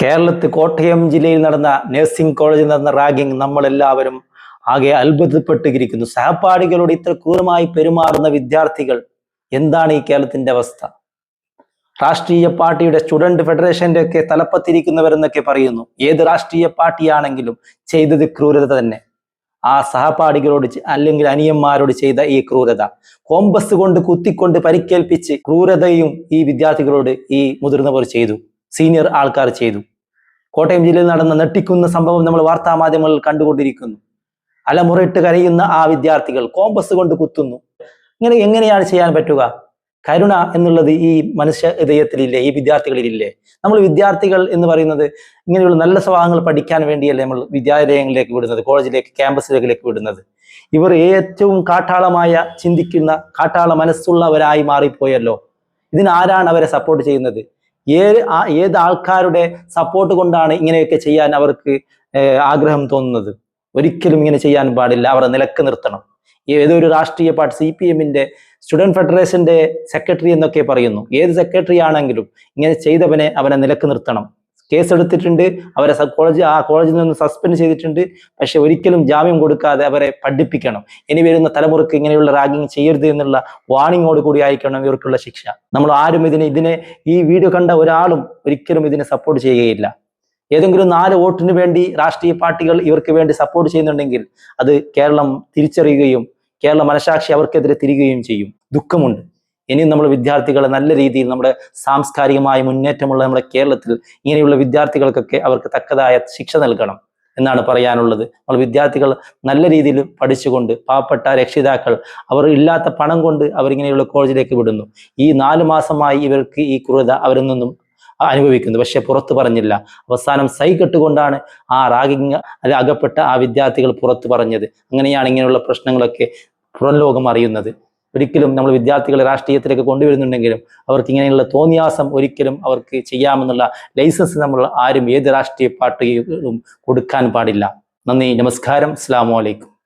കേരളത്തിൽ കോട്ടയം ജില്ലയിൽ നടന്ന നഴ്സിംഗ് കോളേജിൽ നടന്ന റാഗിംഗ് നമ്മളെല്ലാവരും ആകെ അത്ഭുതപ്പെട്ടിരിക്കുന്നു. സഹപാഠികളോട് ഇത്ര ക്രൂരമായി പെരുമാറുന്ന വിദ്യാർത്ഥികൾ എന്താണ് ഈ കേരളത്തിന്റെ അവസ്ഥ? രാഷ്ട്രീയ പാർട്ടിയുടെ സ്റ്റുഡന്റ് ഫെഡറേഷന്റെ ഒക്കെ തലപ്പത്തിരിക്കുന്നവരെന്നൊക്കെ പറയുന്നു. ഏത് രാഷ്ട്രീയ പാർട്ടിയാണെങ്കിലും ചെയ്തത് ക്രൂരത തന്നെ. ആ സഹപാഠികളോട് അല്ലെങ്കിൽ അനിയന്മാരോട് ചെയ്ത ഈ ക്രൂരത. കോമ്പസ് കൊണ്ട് കുത്തിക്കൊണ്ട് പരിക്കേൽപ്പിച്ച് ക്രൂരതയും ഈ വിദ്യാർത്ഥികളോട് ഈ മുതിർന്നവർ ചെയ്തു. സീനിയർ ആൾക്കാർ ചെയ്തു. കോട്ടയം ജില്ലയിൽ നടന്ന നെട്ടിക്കുന്ന സംഭവം നമ്മൾ വാർത്താ മാധ്യമങ്ങളിൽ കണ്ടുകൊണ്ടിരിക്കുന്നു. അലമുറയിട്ട് കരയുന്ന ആ വിദ്യാർത്ഥികൾ കോമ്പസ് കൊണ്ട് കുത്തുന്നു. ഇങ്ങനെ എങ്ങനെയാണ് ചെയ്യാൻ പറ്റുക? കരുണ എന്നുള്ളത് ഈ മനുഷ്യ ഹൃദയത്തിലില്ലേ ഈ വിദ്യാർത്ഥികളിലില്ലേ? നമ്മൾ വിദ്യാർത്ഥികൾ എന്ന് പറയുന്നത് ഇങ്ങനെയുള്ള നല്ല സ്വഭാവങ്ങൾ പഠിക്കാൻ വേണ്ടിയല്ലേ നമ്മൾ വിദ്യാലയങ്ങളിലേക്ക് വിടുന്നത് കോളേജിലേക്ക് ക്യാമ്പസിലേക്ക് വിടുന്നത്? ഇവർ ഏറ്റവും കാട്ടാളമായ ചിന്തിക്കുന്ന കാട്ടാള മനസ്സുള്ളവരായി മാറിപ്പോയല്ലോ. ഇതിനാരാണ് അവരെ സപ്പോർട്ട് ചെയ്യുന്നത്? ഏത് ഏത് ആൾക്കാരുടെ സപ്പോർട്ട് കൊണ്ടാണ് ഇങ്ങനെയൊക്കെ ചെയ്യാൻ അവർക്ക് ആഗ്രഹം തോന്നുന്നത്? ഒരിക്കലും ഇങ്ങനെ ചെയ്യാൻ പാടില്ല. അവരെ നിലയ്ക്ക് നിർത്തണം. ഏതൊരു രാഷ്ട്രീയ പാർട്ടി സി പി എമ്മിന്റെ സ്റ്റുഡന്റ് ഫെഡറേഷന്റെ സെക്രട്ടറി എന്നൊക്കെ പറയുന്നു. ഏത് സെക്രട്ടറി ആണെങ്കിലും ഇങ്ങനെ ചെയ്തവനെ അവനെ നിലയ്ക്ക് നിർത്തണം. കേസെടുത്തിട്ടുണ്ട്. അവരെ കോളേജ് ആ കോളേജിൽ നിന്ന് സസ്പെൻഡ് ചെയ്തിട്ടുണ്ട്. പക്ഷെ ഒരിക്കലും ജാമ്യം കൊടുക്കാതെ അവരെ പഠിപ്പിക്കണം. ഇനി വരുന്ന തലമുറയ്ക്ക് ഇങ്ങനെയുള്ള റാഗിങ് ചെയ്യരുത് എന്നുള്ള വാണിങ്ങോട് കൂടി ആയിരിക്കണം ഇവർക്കുള്ള ശിക്ഷ. നമ്മൾ ആരും ഇതിനെ ഇതിനെ ഈ വീഡിയോ കണ്ട ഒരാളും ഒരിക്കലും ഇതിനെ സപ്പോർട്ട് ചെയ്യുകയില്ല. ഏതെങ്കിലും നാല് വോട്ടിന് വേണ്ടി രാഷ്ട്രീയ പാർട്ടികൾ ഇവർക്ക് വേണ്ടി സപ്പോർട്ട് ചെയ്യുന്നുണ്ടെങ്കിൽ അത് കേരളം തിരിച്ചറിയുകയും കേരള മനസാക്ഷി അവർക്കെതിരെ തിരികുകയും ചെയ്യും. ദുഃഖമുണ്ട്. ഇനിയും നമ്മൾ വിദ്യാർത്ഥികളെ നല്ല രീതിയിൽ നമ്മുടെ സാംസ്കാരികമായ മുന്നേറ്റമുള്ള നമ്മുടെ കേരളത്തിൽ ഇങ്ങനെയുള്ള വിദ്യാർത്ഥികൾക്കൊക്കെ അവർക്ക് തക്കതായ ശിക്ഷ നൽകണം എന്നാണ് പറയാനുള്ളത്. നമ്മൾ വിദ്യാർത്ഥികൾ നല്ല രീതിയിൽ പഠിച്ചുകൊണ്ട് പാവപ്പെട്ട രക്ഷിതാക്കൾ അവർ ഇല്ലാത്ത പണം കൊണ്ട് അവരിങ്ങനെയുള്ള കോളേജിലേക്ക് വിടുന്നു. ഈ നാല് മാസമായി ഇവർക്ക് ഈ ക്രൂരത അവരിൽ നിന്നും അനുഭവിക്കുന്നു. പക്ഷെ പുറത്തു പറഞ്ഞില്ല. അവസാനം സൈ കെട്ടുകൊണ്ടാണ് ആ റാഗിങ് അത് അകപ്പെട്ട ആ വിദ്യാർത്ഥികൾ പുറത്തു പറഞ്ഞത്. അങ്ങനെയാണ് ഇങ്ങനെയുള്ള പ്രശ്നങ്ങളൊക്കെ പുറം ലോകം അറിയുന്നത്. ഒരിക്കലും നമ്മൾ വിദ്യാർത്ഥികളെ രാഷ്ട്രീയത്തിലേക്ക് കൊണ്ടുവരുന്നുണ്ടെങ്കിലും അവർക്ക് ഇങ്ങനെയുള്ള തോന്നിയാസം ഒരിക്കലും അവർക്ക് ചെയ്യാമെന്നുള്ള ലൈസൻസ് നമ്മൾ ആരും ഏത് രാഷ്ട്രീയ പാർട്ടികളും കൊടുക്കാൻ പാടില്ല. നന്ദി നമസ്കാരം അസ്സാം വലൈക്കും